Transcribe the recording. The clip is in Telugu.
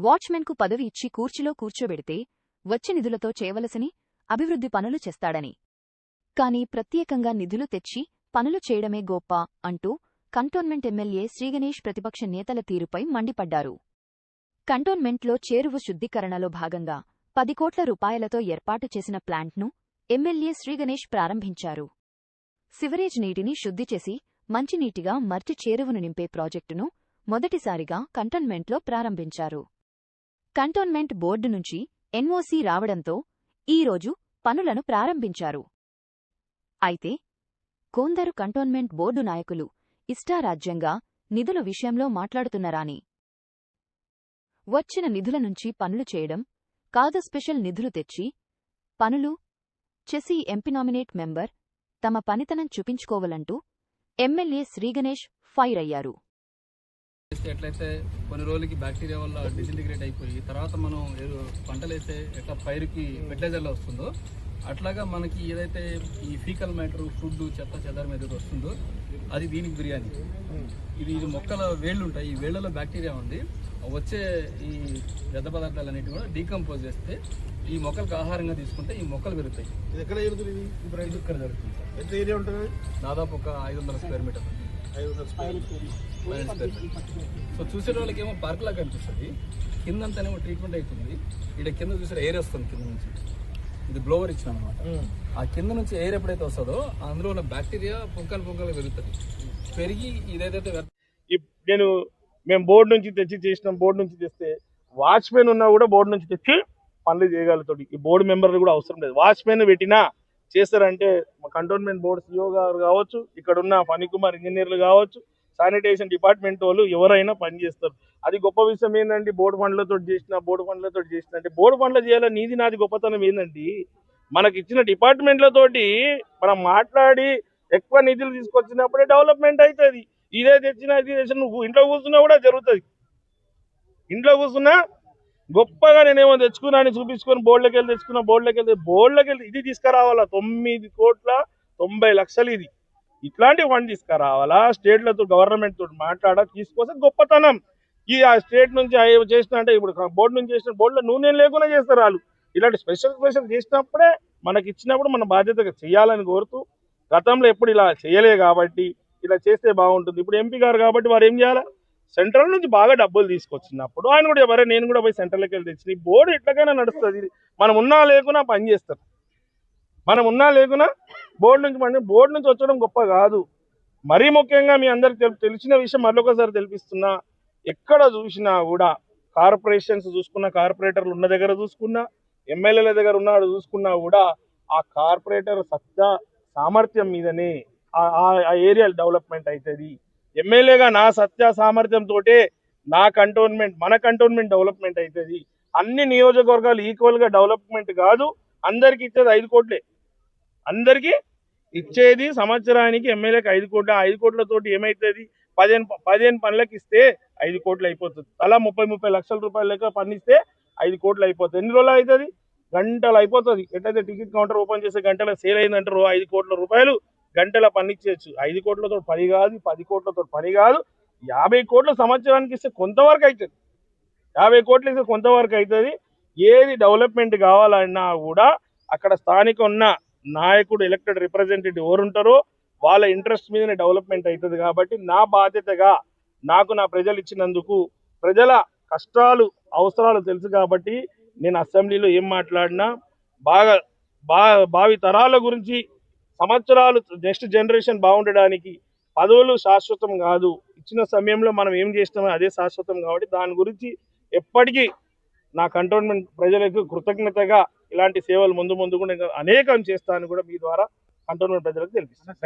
వాచ్మెన్కు పదవి ఇచ్చి కూర్చిలో కూర్చోబెడితే వచ్చి నిధులతో చేయవలసని అభివృద్ధి పనులు చేస్తాడని. కాని ప్రత్యేకంగా నిధులు తెచ్చి పనులు చేయడమే గొప్ప అంటూ కంటోన్మెంట్ ఎమ్మెల్యే శ్రీగణేష్ ప్రతిపక్ష నేతల తీరుపై మండిపడ్డారు. కంటోన్మెంట్లో చేరువు శుద్ధీకరణలో భాగంగా పది కోట్ల రూపాయలతో ఏర్పాటు చేసిన ప్లాంట్ను ఎమ్మెల్యే శ్రీగణేష్ ప్రారంభించారు. సివరేజ్ నీటిని శుద్ధి చేసి మంచినీటిగా మర్చి చేరువును నింపే ప్రాజెక్టును మొదటిసారిగా కంటోన్మెంట్లో ప్రారంభించారు. కంటోన్మెంట్ బోర్డు నుంచి ఎన్ఓసీ రావడంతో ఈరోజు పనులను ప్రారంభించారు. అయితే కొందరు కంటోన్మెంట్ బోర్డు నాయకులు ఇష్టారాజ్యంగా నిధుల విషయంలో మాట్లాడుతున్నారాని. వచ్చిన నిధుల నుంచి పనులు చేయడం కాదు స్పెషల్ నిధులు తెచ్చి పనులు చెసి ఎంపీ నామినేట్ మెంబర్ తమ పనితనం చూపించుకోవాలంటూ ఎమ్మెల్యే శ్రీగణేష్ ఫైర్ అయ్యారు. వేస్తే ఎట్లయితే కొన్ని రోజులకి బ్యాక్టీరియా వల్ల డిసింటిగ్రేట్ అయిపోయి తర్వాత మనం ఏదో పంటలు వేస్తే ఎట్లా పైరుకి ఫెర్టిలైజర్లో వస్తుందో అట్లాగా మనకి ఏదైతే ఈ ఫీకల్ మ్యాటర్ ఫుడ్ చెత్త చెదారం ఏదైతే వస్తుందో అది దీనికి బిర్యానీ. ఇది ఇది మొక్కల వేళ్ళు ఉంటాయి ఈ వేళ్ళలో బ్యాక్టీరియా ఉంది. వచ్చే ఈ వ్యర్థ పదార్థాలు అనేవి కూడా డీకంపోజ్ చేస్తే ఈ మొక్కలకు ఆహారంగా తీసుకుంటే ఈ మొక్కలు పెరుగుతాయి. ఎక్కడ జరుగుతుంది ఇక్కడ జరుగుతుంది. ఎంత ఏరియా ఉంటుంది? దాదాపు ఒక ఐదు వందల స్క్వేర్ మీటర్ సో చూసే వాళ్ళకి ఏమో పార్క్ లాగా కనిపిస్తుంది. కిందంతానేమో ట్రీట్మెంట్ అవుతుంది ఇక్కడ కింద చూసారు ఎయిర్ వస్తుంది కింద నుంచి. ఇది బ్లోవర్ ఇచ్చిన అనమాట ఆ కింద నుంచి ఎయిర్ ఎప్పుడైతే వస్తుందో అందులో ఉన్న బ్యాక్టీరియా పుంకలు పుంకలు పెరుగుతుంది. పెరిగి ఈ- నేను మేము బోర్డు నుంచి తెచ్చి చేసినాం బోర్డు నుంచి తెస్తే వాచ్మెన్ ఉన్నా కూడా బోర్డు నుంచి తెచ్చి పనులు చేయగలుగుతాడు. ఈ బోర్డు మెంబర్లు కూడా అవసరం లేదు. వాచ్మెన్ పెట్టినా చేస్తారంటే కంటోన్మెంట్ బోర్డ్స్ సిఓ గారు కావచ్చు ఇక్కడ ఉన్న ఫణికుమార్ ఇంజనీర్లు కావచ్చు శానిటేషన్ డిపార్ట్మెంట్ వాళ్ళు ఎవరైనా పని చేస్తారు. అది గొప్ప విషయం ఏంటంటే బోర్డు ఫండ్లతో చేసిన బోర్డు ఫండ్లతో చేసిన అంటే బోర్డు ఫండ్లు చేయాలని నీది నాది గొప్పతనం ఏంటంటే మనకి ఇచ్చిన డిపార్ట్మెంట్లతోటి మనం మాట్లాడి ఎక్కువ నిధులు తీసుకొచ్చినప్పుడే డెవలప్మెంట్ అవుతుంది ఇదే తెచ్చినా ఇది తెచ్చిన నువ్వు ఇంట్లో కూర్చున్నా కూడా జరుగుతుంది. ఇంట్లో కూర్చున్నా గొప్పగా నేనేమో తెచ్చుకున్నా అని చూపించుకొని బోర్డులోకి వెళ్ళి తెచ్చుకున్నా బోర్డులోకి వెళ్ళి బోర్డులోకి వెళ్ళి ఇది తీసుకురావాలా? తొమ్మిది కోట్ల తొంభై లక్షలు ఇది. ఇట్లాంటి ఫండ్ తీసుకురావాలా? స్టేట్లతో గవర్నమెంట్ తోటి మాట్లాడ తీసుకొస్తే గొప్పతనం. ఈ ఆ స్టేట్ నుంచి చేసిన అంటే ఇప్పుడు బోర్డు నుంచి చేసిన బోర్డులో నూనె లేకుండా చేస్తారు వాళ్ళు. ఇలాంటి స్పెషల్ స్పెషల్ చేసినప్పుడే మనకి ఇచ్చినప్పుడు మన బాధ్యతగా చేయాలని కోరుతూ గతంలో ఎప్పుడు ఇలా చేయలే కాబట్టి ఇలా చేస్తే బాగుంటుంది. ఇప్పుడు ఎంపీ గారు కాబట్టి వారు ఏం చేయాలి? సెంట్రల్ నుంచి బాగా డబ్బులు తీసుకొచ్చినప్పుడు ఆయన కూడా ఎవరే నేను కూడా పోయి సెంట్రల్కి వెళ్ళి తెచ్చిన. ఈ బోర్డు ఎట్లాగైనా నడుస్తుంది. మనం ఉన్నా లేకున్నా పని చేస్తారు. మనం ఉన్నా లేకున్నా బోర్డు నుంచి పని బోర్డు నుంచి వచ్చడం గొప్ప కాదు. మరీ ముఖ్యంగా మీ అందరికి తెలిసిన విషయం మరొకసారి తెలిపిస్తున్నా. ఎక్కడ చూసినా కూడా కార్పొరేషన్స్ చూసుకున్న కార్పొరేటర్లు ఉన్న దగ్గర చూసుకున్నా ఎమ్మెల్యేల దగ్గర ఉన్నాడు చూసుకున్నా కూడా ఆ కార్పొరేటర్ సత్తా సామర్థ్యం మీదనే ఆ- ఆ- ఆ ఏరియా డెవలప్మెంట్ అవుతుంది ఎమ్మెల్యేగా నా సత్య సామర్థ్యంతో నా కంటోన్మెంట్ మన కంటోన్మెంట్ డెవలప్మెంట్ అవుతుంది అన్ని నియోజకవర్గాలు ఈక్వల్గా డెవలప్మెంట్ కాదు. అందరికి ఇచ్చేది ఐదు కోట్లే. అందరికీ ఇచ్చేది సంవత్సరానికి ఎమ్మెల్యేకి ఐదు కోట్ల. ఆ ఐదు కోట్లతోటి ఏమవుతుంది పదిహేను పదిహేను పనులకు ఇస్తే ఐదు కోట్లు అయిపోతుంది. అలా ముప్పై ముప్పై లక్షల రూపాయల లెక్క పని ఐదు కోట్లు అయిపోతుంది. ఎన్ని రోజులు అవుతుంది గంటలు అయిపోతుంది. ఎట్లయితే టికెట్ కౌంటర్ ఓపెన్ చేసే గంటల సేల్ అయిందంటారు ఐదు కోట్ల రూపాయలు గంటల పని ఇచ్చేయచ్చు ఐదు కోట్లతో పని కాదు పది కోట్లతో పని కాదు. యాభై కోట్ల సంవత్సరానికి ఇస్తే కొంతవరకు అవుతుంది యాభై కోట్లు ఇస్తే కొంతవరకు అవుతుంది ఏది డెవలప్మెంట్ కావాలన్నా కూడా అక్కడ స్థానిక ఉన్న నాయకుడు ఎలక్టెడ్ రిప్రజెంటేటివ్ ఎవరుంటారో వాళ్ళ ఇంట్రెస్ట్ మీదనే డెవలప్మెంట్ అవుతుంది కాబట్టి నా బాధ్యతగా నాకు నా ప్రజలు ఇచ్చినందుకు ప్రజల కష్టాలు అవసరాలు తెలుసు కాబట్టి నేను అసెంబ్లీలో ఏం మాట్లాడినా బాగా బా భావి తరాల గురించి సంవత్సరాలు నెక్స్ట్ జనరేషన్ బాగుండడానికి పదవులు శాశ్వతం కాదు. ఇచ్చిన సమయంలో మనం ఏం చేసినామో అదే శాశ్వతం కాబట్టి దాని గురించి ఎప్పటికీ నా కంటోన్మెంట్ ప్రజలకు కృతజ్ఞతగా ఇలాంటి సేవలు ముందు ముందు కూడా అనేకం చేస్తానని కూడా మీ ద్వారా కంటోన్మెంట్ ప్రజలకు తెలిపిస్తాను.